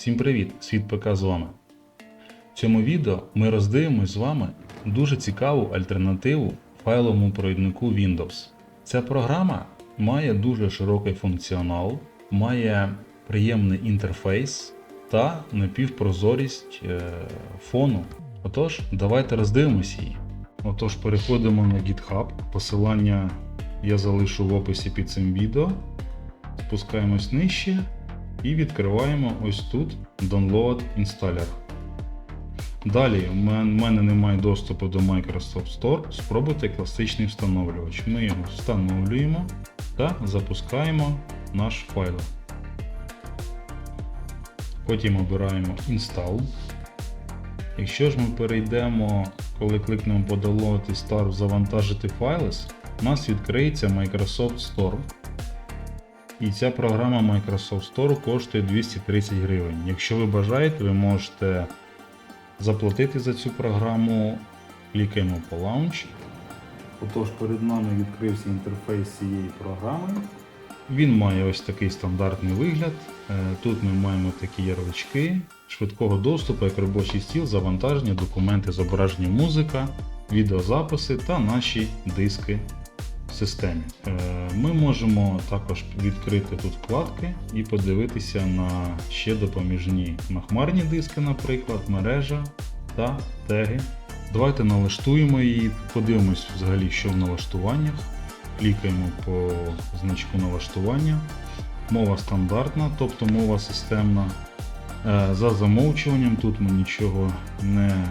Всім привіт! Світ ПК з вами. В цьому відео ми роздивимось з вами дуже цікаву альтернативу файловому провіднику Windows. Ця програма має дуже широкий функціонал, має приємний інтерфейс та напівпрозорість е, фону. Отож, давайте роздивимось її. Отож, переходимо на GitHub. Посилання я залишу в описі під цим відео. Спускаємось нижче і відкриваємо ось тут Download Installer. Далі в мене немає доступу до Microsoft Store. Спробуйте класичний встановлювач. Ми його встановлюємо та запускаємо наш файл. Потім обираємо Install. Якщо ж ми перейдемо, коли кликнемо по Download Start завантажити Files, у нас відкриється Microsoft Store. І ця програма Microsoft Store коштує 230 гривень. Якщо ви бажаєте, ви можете заплатити за цю програму. Клікаємо по Launch. Отож, перед нами відкрився інтерфейс цієї програми. Він має ось такий стандартний вигляд. Е, Тут ми маємо такі ярлички швидкого доступу, як робочий стіл, завантаження, документи, зображення, музика, відеозаписи та наші диски системі. Е, Ми можемо також відкрити тут вкладки і подивитися на ще допоміжні нахмарні диски, наприклад, мережа та теги. Давайте налаштуємо її, подивимось взагалі, що в налаштуваннях. Клікаємо по значку налаштування. Мова стандартна, тобто мова системна. Е, За замовчуванням тут ми нічого не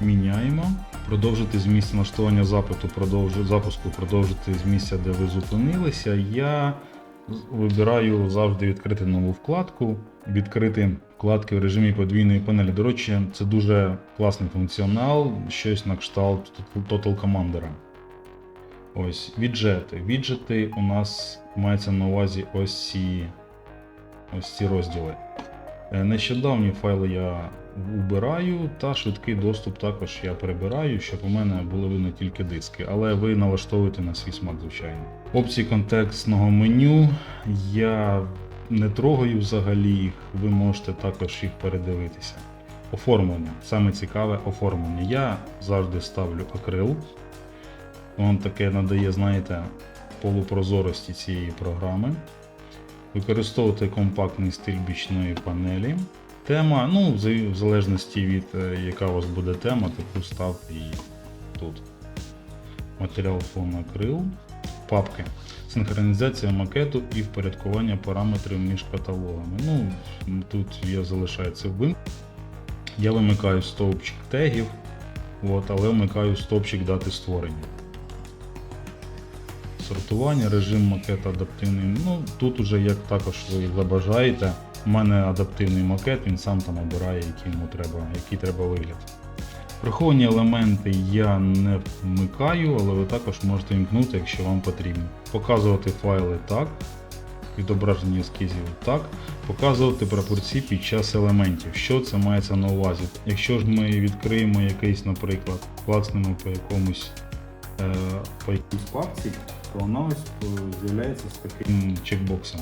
міняємо. Продовжити з місця налаштування запиту, продовжу, запуску, продовжити з місця, де ви зупинилися. Я вибираю завжди відкрити нову вкладку, відкрити вкладки в режимі подвійної панелі. До речі, це дуже класний функціонал, щось на кшталт Total Commander. Ось, віджети. Віджети у нас мається на увазі ось ці, ось ці розділи. Е, Нещодавні файли я убираю, та швидкий доступ також я прибираю, щоб у мене було видно тільки диски, але ви налаштовуєте на свій смак, звичайно. Опції контекстного меню я не трогаю взагалі їх, ви можете також їх передивитися. Оформлення. Саме цікаве оформлення. Я завжди ставлю акрил. Воно таке надає, знаєте, полупрозорості цієї програми. Використовувати компактний стиль бічної панелі. Тема, ну, в залежності від е, яка у вас буде тема, таку ставте і тут. Матеріал фон акрил. Папки. Синхронізація макету і впорядкування параметрів між каталогами. Ну, Тут я залишаю це вим. Я вимикаю стовпчик тегів, от, але вмикаю стовпчик дати створення. Сортування, режим макет адаптивний. Ну, Тут уже як також ви забажаєте. У мене адаптивний макет, він сам там обирає, який йому треба, який треба вигляд. Приховані елементи я не вмикаю, але ви також можете вмкнути, якщо вам потрібно. Показувати файли так, відображення ескізів так, показувати прапорці під час елементів. Що це мається на увазі? Якщо ж ми відкриємо якийсь, наприклад, клацнемо по якомусь е, по якійсь папці, е, з'являється з таким чекбоксом.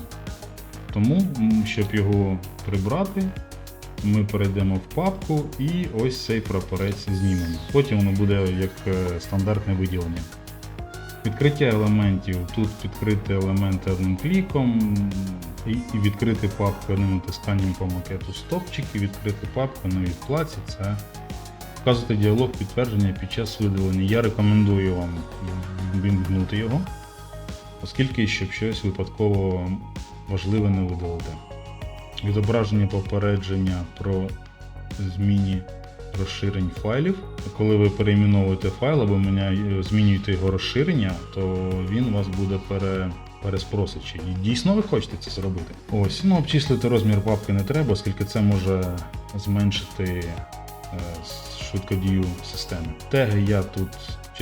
Тому, щоб його прибрати, ми перейдемо в папку і ось цей прапорець знімемо. Потім воно буде як е, стандартне виділення. Відкриття елементів. Тут відкрити елементи одним кліком і, відкрити папку одним натисканням по макету стопчик і відкрити папку на вкладці. Це вказувати діалог підтвердження під час видалення. Я рекомендую вам вімкнути його, оскільки щоб щось випадково важливе не видалити. Відображення попередження про зміні розширень файлів. Коли ви перейменовуєте файл або змінюєте його розширення, то він вас буде пере, переспросить, чи дійсно ви хочете це зробити. Ось, ну обчислити розмір папки не треба, оскільки це може зменшити е, швидкодію системи. Теги я тут,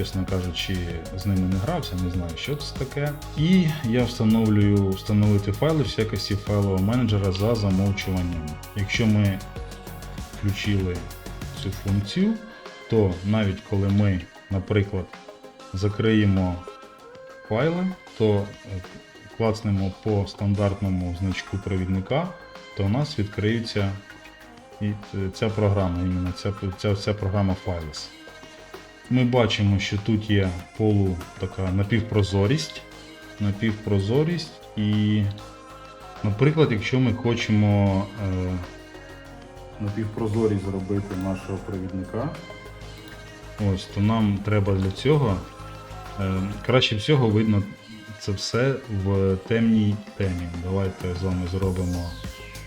чесно кажучи, з ними не грався, не знаю, що це таке. І я встановлюю встановити файли в якості файлового менеджера за замовчуванням. Якщо ми включили цю функцію, то навіть коли ми, наприклад, закриємо файли, то е, клацнемо по стандартному значку провідника, то у нас відкриються і е, ця програма, іменно ця, ця, ця програма Files. Ми бачимо, що тут є полу така напівпрозорість. Напівпрозорість і, наприклад, якщо ми хочемо е, напівпрозорість зробити нашого провідника, ось, то нам треба для цього е, краще всього видно це все в темній темі. Давайте з вами зробимо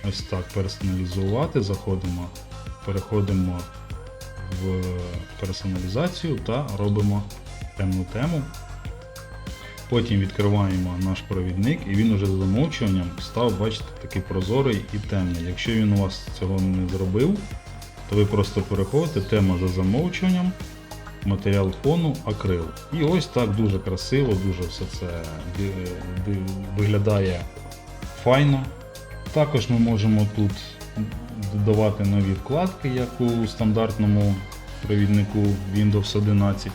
ось так персоналізувати. Заходимо, переходимо в персоналізацію та робимо темну тему. Потім відкриваємо наш провідник і він уже за замовчуванням став, бачите, такий прозорий і темний. Якщо він у вас цього не зробив, то ви просто переходите тема за замовчуванням, матеріал фону, акрил. І ось так дуже красиво, дуже все це ди- виглядає файно. Також ми можемо тут додавати нові вкладки, як у стандартному провіднику Windows 11.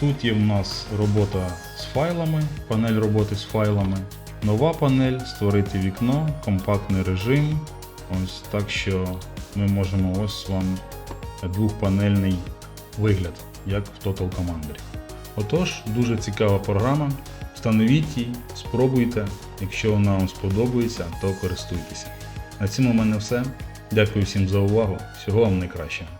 Тут є в нас робота з файлами, панель роботи з файлами, нова панель, створити вікно, компактний режим. Ось так що ми можемо ось вам двохпанельний вигляд, як в Total Commander. Отож, дуже цікава програма. Встановіть її, спробуйте. Якщо вона вам сподобається, то користуйтеся. На цьому в мене все. Дякую всім за увагу. Всього вам найкращого.